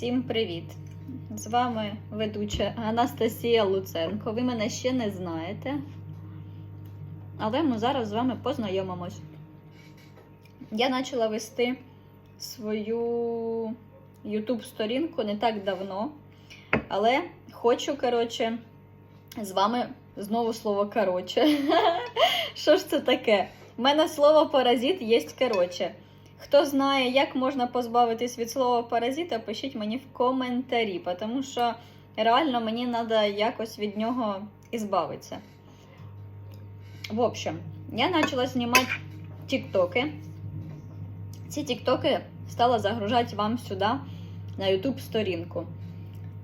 Всім привіт! З вами ведуча Анастасія Луценко. Ви мене ще не знаєте, але ми зараз з вами познайомимось. Я почала вести свою YouTube сторінку не так давно, але хочу, коротше, з вами знову слово коротше. Що ж це таке? У мене слово паразит є коротше. Хто знає, як можна позбавитись від слова паразита, пишіть мені в коментарі, тому що реально мені треба якось від нього ізбавитися. В общем, я почала знімати тіктоки. Ці тіктоки стала загружати вам сюди на YouTube сторінку.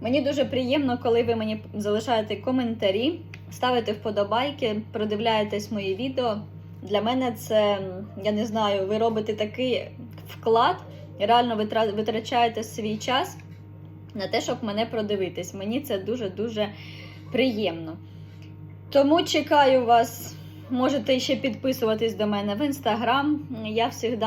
Мені дуже приємно, коли ви мені залишаєте коментарі, ставите вподобайки, продивляєтесь мої відео. Для мене це, я не знаю, ви робите такий вклад, реально витрачаєте свій час на те, щоб мене продивитись. Мені це дуже-дуже приємно. Тому чекаю вас. Можете ще підписуватись до мене в інстаграм. Я завжди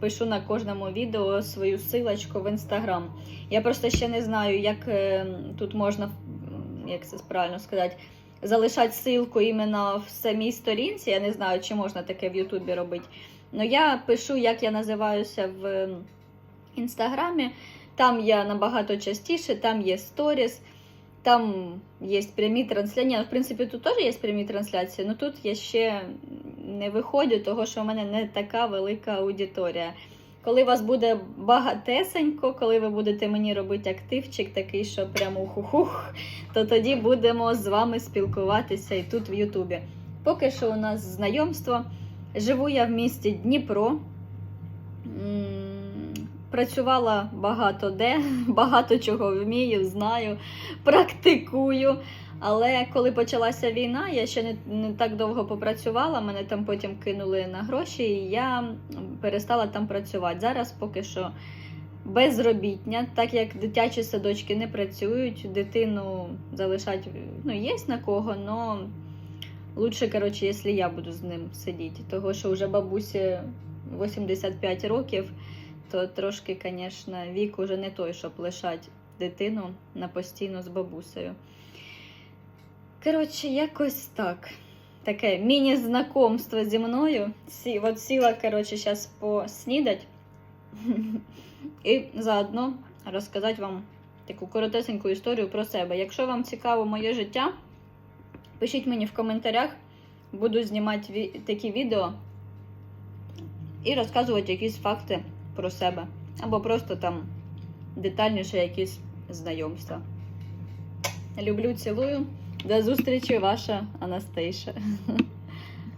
пишу на кожному відео свою силочку в інстаграм. Я просто ще не знаю, як е, тут можна, як це правильно сказати, залишати ссылку іменно в самій сторінці. Я не знаю, чи можна таке в Ютубі робити. Ну я пишу, як я називаюся в інстаграмі. Там я набагато частіше, там є сторіс, там є прямі трансляції. Ну, в принципі, тут теж є прямі трансляції, але тут я ще не виходжу, того що в мене не така велика аудиторія. Коли вас буде багатесенько, коли ви будете мені робити активчик, такий, що прямо ухух, то тоді будемо з вами спілкуватися і тут в Ютубі. Поки що у нас знайомство. Живу я в місті Дніпро. Працювала багато де, багато чого вмію, знаю, практикую. Але коли почалася війна, я ще не, не так довго попрацювала. Мене там потім кинули на гроші, і я перестала там працювати. Зараз поки що безробітня, так як дитячі садочки не працюють, дитину залишати ну, є на кого, але лучше, коротше, якщо я буду з ним сидіти. Того, що вже бабусі 85 років, то трошки, звісно, вік уже не той, щоб лишати дитину на постійно з бабусею. Коротше, якось так. Таке міні-знакомство зі мною. Сі, от сіла, коротше, зараз поснідать. І заодно розказати вам таку коротесеньку історію про себе. Якщо вам цікаво моє життя, пишіть мені в коментарях. Буду знімати такі відео і розказувати якісь факти про себе. Або просто там детальніше якісь знайомства. Люблю, цілую. До зустрічі, ваша Анастейша.